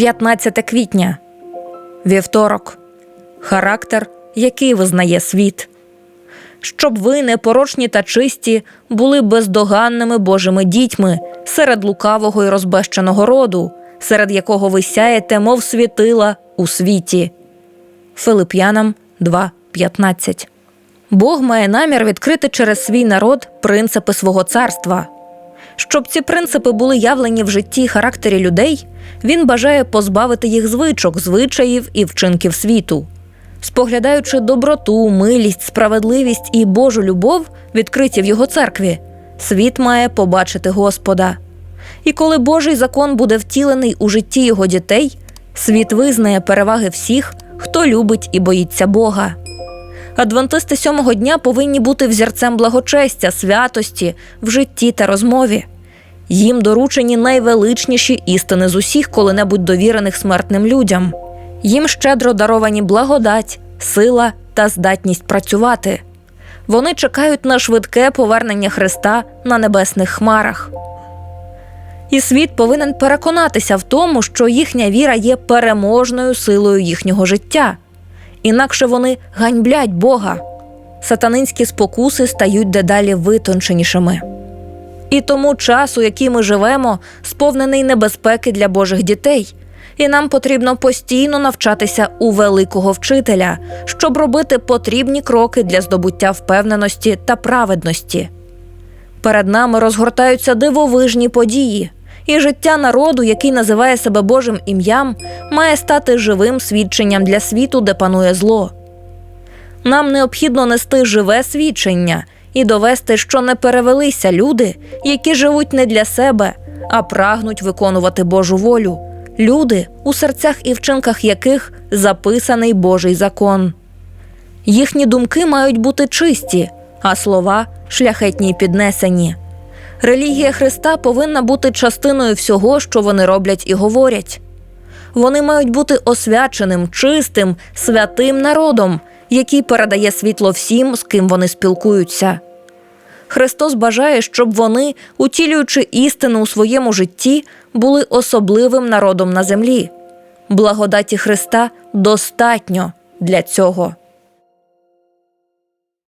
15 квітня. Вівторок. Характер, який визнає світ. Щоб ви, непорочні та чисті, були бездоганними Божими дітьми серед лукавого і розбещеного роду, серед якого ви сяєте, мов світила у світі. Филип'янам 2.15 Бог має намір відкрити через свій народ принципи свого царства. Щоб ці принципи були явлені в житті й характері людей, він бажає позбавити їх звичок, звичаїв і вчинків світу. Споглядаючи доброту, милість, справедливість і Божу любов, відкриті в його церкві, світ має побачити Господа. І коли Божий закон буде втілений у житті його дітей, світ визнає переваги всіх, хто любить і боїться Бога. Адвентисти сьомого дня повинні бути взірцем благочестя, святості в житті та розмові. Їм доручені найвеличніші істини з усіх коли-небудь довірених смертним людям. Їм щедро даровані благодать, сила та здатність працювати. Вони чекають на швидке повернення Христа на небесних хмарах. І світ повинен переконатися в тому, що їхня віра є переможною силою їхнього життя. Інакше вони ганьблять Бога. Сатанинські спокуси стають дедалі витонченішими. І тому час, у який ми живемо, сповнений небезпеки для Божих дітей, і нам потрібно постійно навчатися у великого вчителя, щоб робити потрібні кроки для здобуття впевненості та праведності. Перед нами розгортаються дивовижні події, і життя народу, який називає себе Божим ім'ям, має стати живим свідченням для світу, де панує зло. Нам необхідно нести живе свідчення і довести, що не перевелися люди, які живуть не для себе, а прагнуть виконувати Божу волю, люди, у серцях і вчинках яких записаний Божий закон. Їхні думки мають бути чисті, а слова шляхетні й піднесені. Релігія Христа повинна бути частиною всього, що вони роблять і говорять. Вони мають бути освяченим, чистим, святим народом, який передає світло всім, з ким вони спілкуються. Христос бажає, щоб вони, утілюючи істину у своєму житті, були особливим народом на землі. Благодаті Христа достатньо для цього.